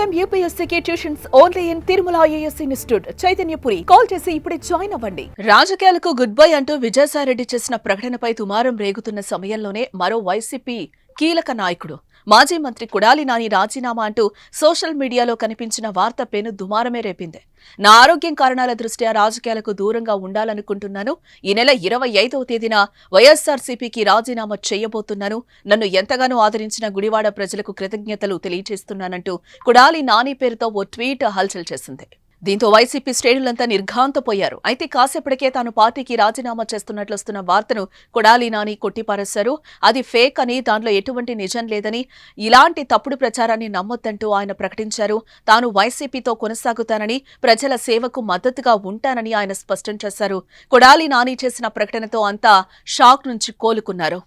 Time యూపీఎస్సీకి tuitions only in Tirumala IAS institute Chaitanyapuri call చేసి ఇప్పుడే join అవ్వండి. రాజకీయాలకు గుడ్ బై అంటూ విజయసాయిరెడ్డి చేసిన ప్రకటనపై తుమారం రేగుతున్న సమయంలోనే మరో వైసీపీ కీలక నాయకుడు. మాజీ మంత్రి కుడాలి నాని రాజీనామా అంటూ సోషల్ మీడియాలో కనిపించిన వార్త పేను దుమారమే రేపింది. నా ఆరోగ్యం కారణాల దృష్ట్యా రాజకీయాలకు దూరంగా ఉండాలనుకుంటున్నాను. ఈ నెల ఇరవై ఐదవ తేదీన వైఎస్ఆర్సీపీకి రాజీనామా చేయబోతున్నాను. నన్ను ఎంతగానో ఆదరించిన గుడివాడ ప్రజలకు కృతజ్ఞతలు తెలియజేస్తున్నానంటూ కుడాలి నాని పేరుతో ఓ ట్వీట్ హల్చల్ చేసింది. దీంతో వైసీపీ శ్రేణులంతా నిర్ఘాంతపోయారు. అయితే కాసేపటికే తాను పార్టీకి రాజీనామా చేస్తున్నట్లు వస్తున్న వార్తను కొడాలి నాని కొట్టిపారేశారు. అది ఫేక్ అని దాంట్లో ఎటువంటి నిజం లేదని ఇలాంటి తప్పుడు ప్రచారాన్ని నమ్మొద్దంటూ ఆయన ప్రకటించారు. తాను వైసీపీతో కొనసాగుతానని ప్రజల సేవకు మద్దతుగా ఉంటానని ఆయన స్పష్టం చేశారు. కొడాలి నాని చేసిన ప్రకటనతో అంతా షాక్ నుంచి కోలుకున్నారు.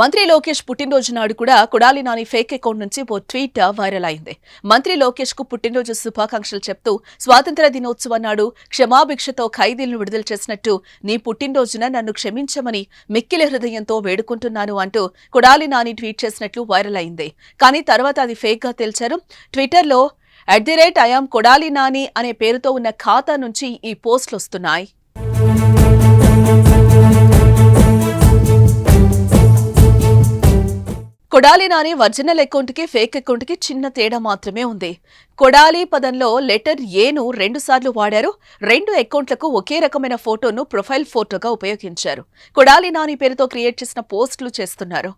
మంత్రి లోకేష్ పుట్టినరోజు నాడు కూడా కొడాలి నాని ఫేక్ అకౌంట్ నుంచి ఓ ట్వీట్ వైరల్ అయింది. మంత్రి లోకేష్కు పుట్టినరోజు శుభాకాంక్షలు చెప్తూ స్వాతంత్ర దినోత్సవం నాడు క్షమాభిక్షతో ఖైదీలను విడుదల చేసినట్టు నీ పుట్టినరోజున నన్ను క్షమించమని మిక్కిలి హృదయంతో వేడుకుంటున్నాను అంటూ కొడాలి నాని ట్వీట్ చేసినట్లు వైరల్ అయింది. కానీ తర్వాత అది ఫేక్గా తేల్చారు. ట్విట్టర్లో at the rate I am Kodali Nani అనే పేరుతో ఉన్న ఖాతా నుంచి ఈ పోస్టులు వస్తున్నాయి. కొడాలి నాని ఒరిజినల్ అకౌంట్కి ఫేక్ అకౌంట్కి చిన్న తేడా మాత్రమే ఉంది. కొడాలి పదంలో లెటర్ ఏను రెండుసార్లు వాడారు. రెండు అకౌంట్లకు ఒకే రకమైన ఫోటోను ప్రొఫైల్ ఫోటోగా ఉపయోగించారు. కొడాలి నాని పేరుతో క్రియేట్ చేసిన పోస్టులు చేస్తున్నారు.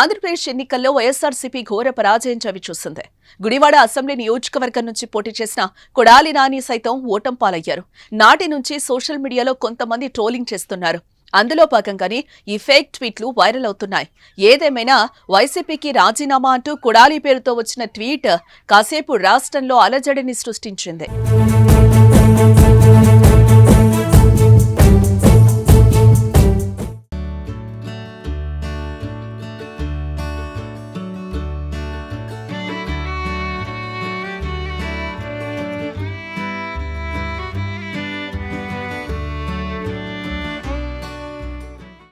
ఆంధ్రప్రదేశ్ ఎన్నికల్లో వైఎస్ఆర్సీపీ ఘోర పరాజయం చవిచూసింది గుడివాడ అసెంబ్లీ నియోజకవర్గం నుంచి పోటీ చేసిన కొడాలి నాని సైతం ఓటం పాలయ్యారు. నాటి నుంచి సోషల్ మీడియాలో కొంతమంది ట్రోలింగ్ చేస్తున్నారు. అందులో భాగంగానే ఈ ఫేక్ ట్వీట్లు వైరల్ అవుతున్నాయి. ఏదేమైనా వైసీపీకి రాజీనామా అంటూ కుడాలి పేరుతో వచ్చిన ట్వీట్ కాసేపు రాష్ట్రంలో అలజడిని సృష్టించింది.